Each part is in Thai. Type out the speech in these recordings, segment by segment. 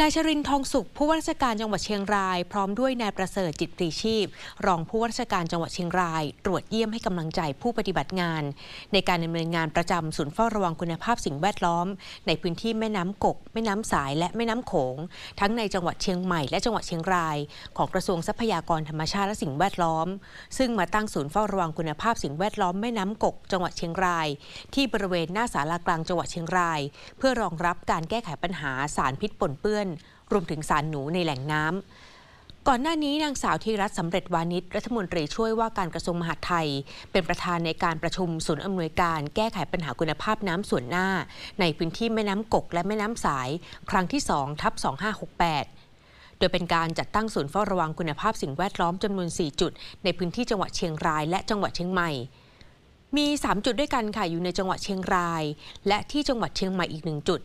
นายชรินทองสุข ผู้ว่าราชการจังหวัดเชียงราย พร้อมด้วยนายประเสริฐจิตปรีชีพ รองผู้ว่าราชการจังหวัดเชียงราย ตรวจเยี่ยมให้กำลังใจผู้ปฏิบัติงาน ในการดำเนินงานประจำศูนย์เฝ้าระวังคุณภาพสิ่งแวดล้อม ในพื้นที่แม่น้ำกก แม่น้ำสายและแม่น้ำโขง ทั้งในจังหวัดเชียงใหม่และจังหวัดเชียงราย ของกระทรวงทรัพยากรธรรมชาติและสิ่งแวดล้อม ซึ่งมาตั้งศูนย์เฝ้าระวังคุณภาพสิ่งแวดล้อมแม่น้ำกก จังหวัดเชียงราย ที่บริเวณหน้าศาลากลางจังหวัดเชียงราย เพื่อรองรับการแก้ไขปัญหาสารพิษปนเปื้อนรวมถึงสารหนูในแหล่งน้ำ ก่อนหน้านี้นางสาวธีรัตน์สำเร็จวานิชรัฐมนตรีช่วยว่าการกระทรวงมหาดไทย เป็นประธานในการประชุมศูนย์อำนวยการแก้ไขปัญหาคุณภาพน้ำส่วนหน้า ในพื้นที่แม่น้ำกกและแม่น้ำสาย ครั้งที่2ทับ2568โดยเป็นการจัดตั้งศูนย์เฝ้าระวังคุณภาพสิ่งแวดล้อมจำนวน 4 จุด ในพื้นที่จังหวัดเชียงรายและจังหวัดเชียงใหม่ มี 3 จุดด้วยกันค่ะอยู่ในจังหวัดเชียงราย และที่จังหวัดเชียงใหม่อีกหนึ่งจุด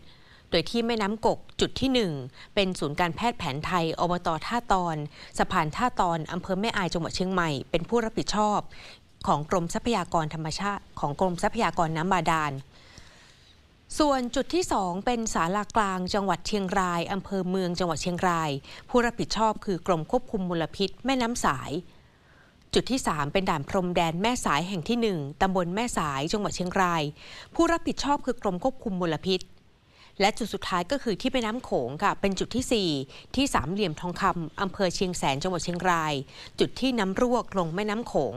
โดยที่แม่น้ำกกจุดที่ 1 เป็นศูนย์การแพทย์แผนไทยอบตท่าตอน สะพานท่าตอนอำเภอแม่อายจังหวัดเชียงใหม่ เป็นผู้รับผิดชอบ ของกรมทรัพยากรธรรมชาติ ของกรมทรัพยากรน้ำบาดาลส่วนจุดที่ 2 เป็นศาลากลางจังหวัดเชียงรายอำเภอเมืองจังหวัดเชียงราย ผู้รับผิดชอบคือกรมควบคุมมลพิษแม่น้ำสาย จุดที่ 3 เป็นด่านพรมแดนแม่สายแห่งที่ 1 ตำบลแม่สายจังหวัดเชียงราย ผู้รับผิดชอบคือกรมควบคุมมลพิษ และจุดสุดท้ายก็คือที่แม่น้ำโขงค่ะ เป็นจุดที่ 4 ที่สามเหลี่ยมทองคำอำเภอเชียงแสนจังหวัดเชียงราย จุดที่น้ำร่วลงแม่น้ำโขง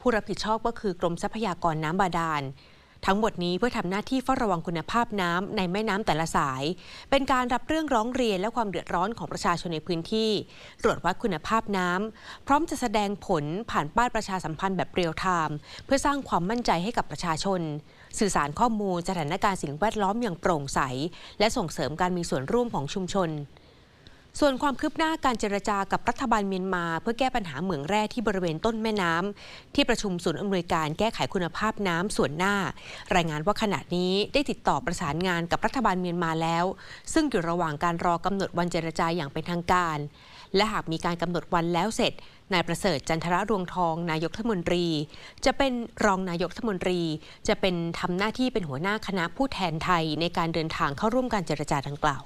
ผู้รับผิดชอบก็คือกรมทรัพยากรน้ำบาดาล ทั้งหมดนี้เพื่อทำหน้าที่เฝ้าระวังคุณภาพน้ำในแม่น้ำแต่ละสาย เป็นการรับเรื่องร้องเรียนและความเดือดร้อนของประชาชนในพื้นที่ ตรวจวัดคุณภาพน้ำพร้อมจะแสดงผลผ่านป้ายประชาสัมพันธ์แบบเรียลไทม์เพื่อสร้างความมั่นใจให้กับประชาชน สื่อสารข้อมูลสถานการณ์สิ่งแวดล้อมอย่างโปร่งใส และส่งเสริมการมีส่วนร่วมของชุมชน ส่วนความคืบหน้าการเจรจากับรัฐบาลเมียนมา เพื่อแก้ปัญหาเหมืองแร่ที่บริเวณต้นแม่น้ำที่ประชุมศูนย์อำนวยการแก้ไขคุณภาพน้ำส่วนหน้า รายงานว่าขณะนี้ได้ติดต่อประสานงานกับรัฐบาลเมียนมาแล้ว ซึ่งอยู่ระหว่างการรอกำหนดวันเจรจาอย่างเป็นทางการ และหากมีการกำหนดวันแล้วเสร็จนายประเสริฐจันทระรวงทอง นายกรัฐมนตรี จะเป็นรองนายกรัฐมนตรี จะเป็นทำหน้าที่เป็นหัวหน้าคณะผู้แทนไทยในการเดินทางเข้าร่วมการเจรจาดังกล่าว